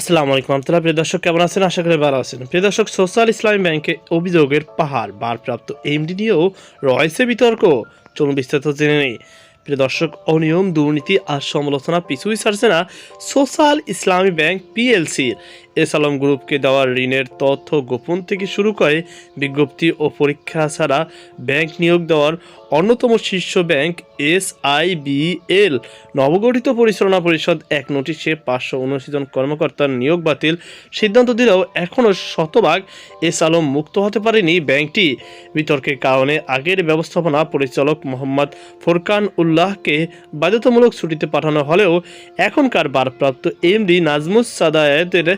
আসসালামু আলাইকুম আমতলা প্রিয় দর্শক, কেমন আছেন? আশা করি ভালো আছেন। প্রিয় দর্শক, সোশ্যাল ইসলামী ব্যাংকে অভিযোগের পাহাড়, ভারপ্রাপ্ত এমডি নিয়েও রয়েছে বিতর্ক। চলুন বিস্তারিত জেনে নেই। প্রিয় দর্শক, অনিয়ম, দুর্নীতি আর সমালোচনা পিছুই ছাড়ছে না সোশ্যাল ইসলামী ব্যাংক, পিএলসির। এস আলম গ্রুপকে দেওয়া ঋণের তথ্য গোপন থেকে শুরু করে বিজ্ঞপ্তি ও পরীক্ষা ছাড়া ব্যাংক নিয়োগ দেওয়ার অন্যতম শীর্ষ ব্যাংক এস এল। নবগঠিত পরিচালনা পরিষদ এক নোটিশে পাঁচশো উনআশি জন কর্মকর্তার নিয়োগ বাতিল সিদ্ধান্ত দিলেও এখনও শতভাগ এস আলম মুক্ত হতে পারেনি ব্যাংকটি। বিতর্কের কারণে আগের ব্যবস্থাপনা পরিচালক মোহাম্মদ ফোরকান উল্লাহকে বাধ্যতামূলক ছুটিতে পাঠানো হলেও এখনকার ভারপ্রাপ্ত এমডি নাজমুস সাদায়েতের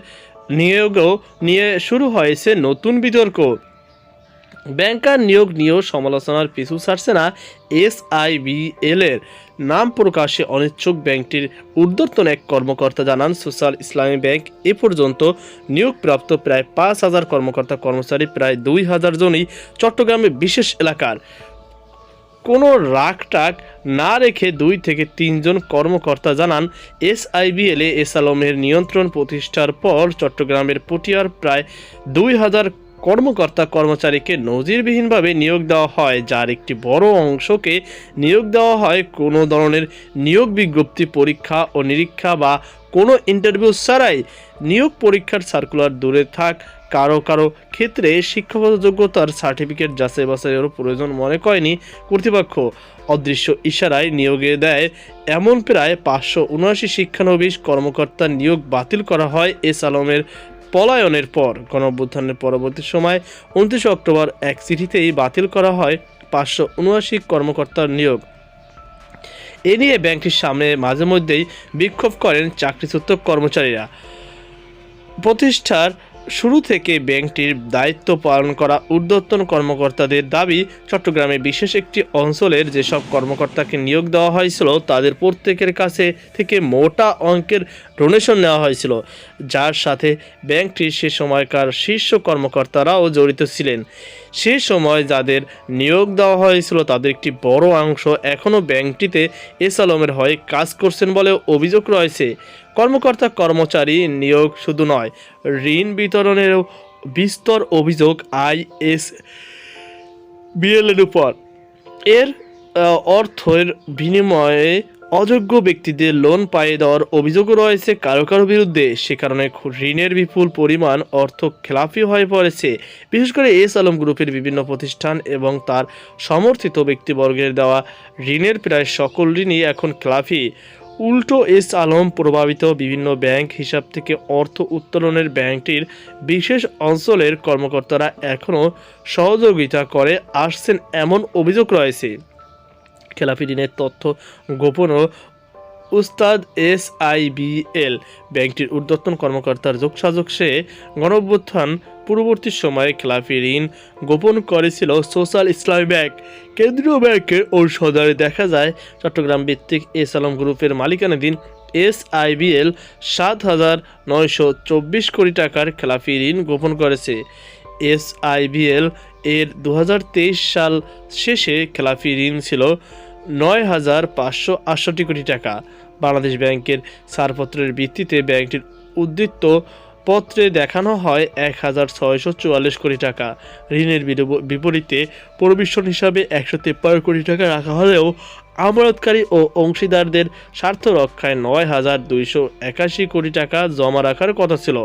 নিয়োগও নিয়ে শুরু হয়েছে নতুন বিতর্ক। ব্যাংকার নিয়োগ নিয়েও সমালোচনার পিছু ছাড়ছে না এস আই বি এল এর। নাম প্রকাশে অনিচ্ছুক ব্যাংকটির ঊর্ধ্বতন এক কর্মকর্তা জানান, সোশ্যাল ইসলামী ব্যাংক এ পর্যন্ত নিয়োগপ্রাপ্ত প্রায় পাঁচ হাজার কর্মকর্তা কর্মচারী প্রায় দুই হাজার জনই চট্টগ্রামে বিশেষ এলাকার। কোনো রাগটাক না রেখে দুই থেকে তিনজন কর্মকর্তা জানান, এসআইবিএল এস আলমের নিয়ন্ত্রণ প্রতিষ্ঠার পর চট্টগ্রামের পটিয়ার প্রায় দুই হাজার কর্মকর্তা কর্মচারীকে নজিরবিহীনভাবে নিয়োগ দেওয়া হয়, যার একটি বড় অংশকে নিয়োগ দেওয়া হয়। কোনো ধরনের নিয়োগ বিজ্ঞপ্তি, পরীক্ষা ও নিরীক্ষা বা কোনো ইন্টারভিউ ছাড়াই নিয়োগ পরীক্ষার সার্কুলার দূরে থাক কারও কারও ক্ষেত্রে শিক্ষাগত যোগ্যতার সার্টিফিকেট যাচাই বাছাইয়েরও প্রয়োজন মনে করেনি কর্তৃপক্ষ। অদৃশ্য ইশারায় নিয়োগে দেয় এমন প্রায় পাঁচশো উনআশি শিক্ষানবিশ কর্মকর্তার নিয়োগ বাতিল করা হয় এস আলমের পলায়নের পর। গণঅভ্যুত্থানের পরবর্তী সময় উনত্রিশে অক্টোবর এক চিঠিতেই বাতিল করা হয় পাঁচশো উনআশি কর্মকর্তার নিয়োগ। এ নিয়ে ব্যাংকটির সামনে মাঝে মধ্যেই বিক্ষোভ করেন চাকরিচ্যুত কর্মচারীরা। প্রতিষ্ঠার শুরু থেকে ব্যাংকটির দায়িত্ব পালন করা ঊর্ধ্বতন কর্মকর্তাদের দাবি, চট্টগ্রামে বিশেষ একটি অঞ্চলের যেসব কর্মকর্তাকে নিয়োগ দেওয়া হয়েছিল, তাদের প্রত্যেকের কাছে থেকে মোটা অঙ্কের ডোনেশন নেওয়া হয়েছিল। যার সাথে ব্যাংকটির সে সময়কার শীর্ষ কর্মকর্তারাও জড়িত ছিলেন। সে সময় যাদের নিয়োগ দেওয়া হয়েছিল, তাদের একটি বড় অংশ এখনও ব্যাংকটিতে এস আলমের হয়ে কাজ করছেন বলে অভিযোগ রয়েছে। কর্মকর্তা কর্মচারী নিয়োগ শুধু নয়, ঋণ বিতরণেরও বিস্তর অভিযোগ আইএস বিএলের উপর। এর অর্থের বিনিময়ে অযোগ্য ব্যক্তিদের লোন পায়ে দেওয়ার অভিযোগও রয়েছে কারও কারও বিরুদ্ধে। সে কারণে ঋণের বিপুল পরিমাণ অর্থ খেলাপি হয়ে পড়েছে। বিশেষ করে এস আলম গ্রুপের বিভিন্ন প্রতিষ্ঠান এবং তার সমর্থিত ব্যক্তিবর্গের দেওয়া ঋণের প্রায় সকল ঋণই এখন খেলাপি। উল্টো এস আলম প্রভাবিত বিভিন্ন ব্যাংক হিসাব থেকে অর্থ উত্তোলনের ব্যাংকটির বিশেষ অঞ্চলের কর্মকর্তারা এখনও সহযোগিতা করে আসছেন এমন অভিযোগ রয়েছে। খেলাপি ঋণের তথ্য গোপন ও উস্তাদ এস আই বি এল, ব্যাংকটির ঊর্ধ্বতন কর্মকর্তার যোগসাযোগ সে গণঅভ্যুত্থান পূর্ববর্তী সময়ে খেলাপি ঋণ গোপন করেছিল সোশ্যাল ইসলামী ব্যাংক। কেন্দ্রীয় ব্যাংকের ঔষধারে দেখা যায়, চট্টগ্রাম ভিত্তিক এস আলম গ্রুপের মালিকানাধীন এস আইবিএল সাত হাজার নয়শো চব্বিশ কোটি টাকার খেলাপি ঋণ গোপন করেছে। এস আইবিএল এর দু হাজার তেইশ সাল শেষে খেলাপি ঋণ ছিল নয় হাজার পাঁচশো আটষট্টি কোটি টাকা। বাংলাদেশ ব্যাংকের ছাড়পত্রের ভিত্তিতে ব্যাংকটির উদ্বৃত্ত পত্রে দেখানো হয় এক হাজার ছয়শো চুয়াল্লিশ কোটি টাকা। ঋণের বিপরীতে প্রবিশন হিসাবে একশো তেপ্পান্ন কোটি টাকা রাখা হলেও আমানতকারী ও অংশীদারদের স্বার্থ রক্ষায় নয় হাজার দুইশো একাশি কোটি টাকা জমা রাখার কথা ছিল।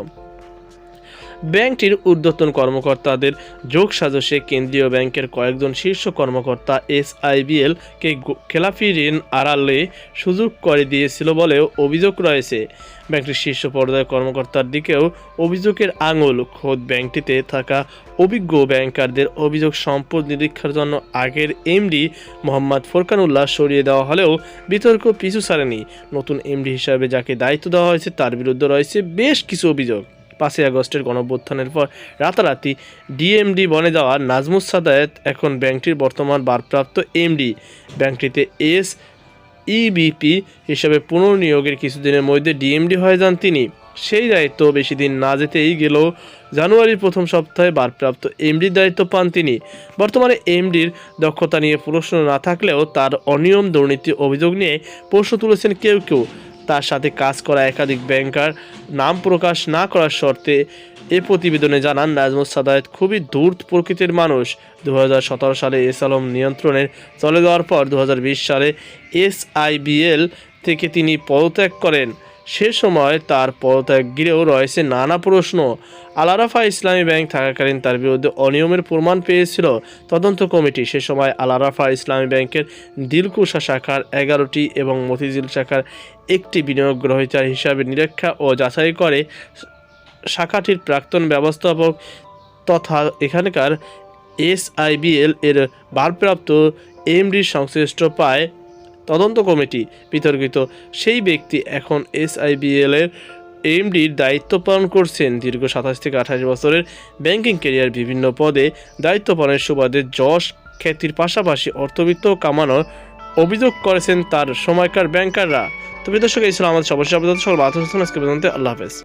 ব্যাংকটির ঊর্ধ্বতন কর্মকর্তাদের যোগ সাজসে কেন্দ্রীয় ব্যাংকের কয়েকজন শীর্ষ কর্মকর্তা এস আইবিএল কে খেলাফি ঋণ আড়ালে সুযোগ করে দিয়েছিল বলেও অভিযোগ রয়েছে। ব্যাংকটির শীর্ষ পর্যায়ের কর্মকর্তার দিকেও অভিযোগের আঙুল। খোদ ব্যাংকটিতে থাকা অভিজ্ঞ ব্যাংকারদের অভিযোগ সম্পদ নিরীক্ষার জন্য আগের এমডি মোহাম্মদ ফোরকানুল্লাহ সরিয়ে দেওয়া হলেও বিতর্ক পিছু ছাড়েনি। নতুন এমডি হিসাবে যাকে দায়িত্ব দেওয়া হয়েছে তার বিরুদ্ধে রয়েছে বেশ কিছু অভিযোগ। পাঁচই আগস্টের গণঅভ্যুত্থানের পর রাতারাতি ডিএমডি বনে যাওয়া নাজমুস সাদায়েত এখন ব্যাংকটির বর্তমান ভারপ্রাপ্ত এমডি। ব্যাংকটিতে এস ইবিপি হিসাবে পুনর্নিয়োগের কিছুদিনের মধ্যে ডিএমডি হয়ে যান তিনি। সেই দায়িত্ব বেশি দিন না যেতেই গেলেও জানুয়ারির প্রথম সপ্তাহে বারপ্রাপ্ত এমডির দায়িত্ব পান তিনি। বর্তমানে এমডির দক্ষতা নিয়ে প্রশ্ন না থাকলেও তার অনিয়ম দুর্নীতি অভিযোগ নিয়ে প্রশ্ন তুলেছেন কেউ কেউ। তার সাথে কাজ করা একাধিক ব্যাংকার নাম প্রকাশ না করার শর্তে এ প্রতিবেদনে জানান নাজমুস সাদায়েত, খুবই দূর প্রকৃতির মানুষ। দু হাজার সতেরো সালে এস আলম নিয়ন্ত্রণের চলে যাওয়ার পর দু হাজার বিশ সালে এসআইবিএল থেকে তিনি পদত্যাগ করেন। সে সময় তার পদত্যাগ ঘিরেও রয়েছে নানা প্রশ্ন। আলারাফা ইসলামী ব্যাংক থাকাকালীন তার বিরুদ্ধে অনিয়মের প্রমাণ পেয়েছিল তদন্ত কমিটি। সে সময় আলারাফা ইসলামী ব্যাংকের দিলকুশা শাখার এগারোটি এবং মতিঝিল শাখার একটি বিনিয়োগ গ্রহীতার হিসাবে নিরীক্ষা ও যাচাই করে শাখাটির প্রাক্তন ব্যবস্থাপক তথা এখানকার এসআইবিএল এর ভারপ্রাপ্ত এমডি সংশ্লিষ্ট পায় তদন্ত কমিটি বিতর্কিত। সেই ব্যক্তি এখন এসআইবিএল এর এমডির দায়িত্ব পালন করছেন। দীর্ঘ সাতাশ থেকে আঠাশ বছরের ব্যাংকিং ক্যারিয়ার বিভিন্ন পদে দায়িত্ব পালনের সুবাদে যশ খ্যাতির পাশাপাশি অর্থবিত্ত কামানোর অভিযোগ করেছেন তার সময়কার ব্যাংকাররা। তবে দর্শক, এই ছিল আমাদের সবার সবাই সকল আজকে পর্যন্ত আল্লাহ হাফেজ।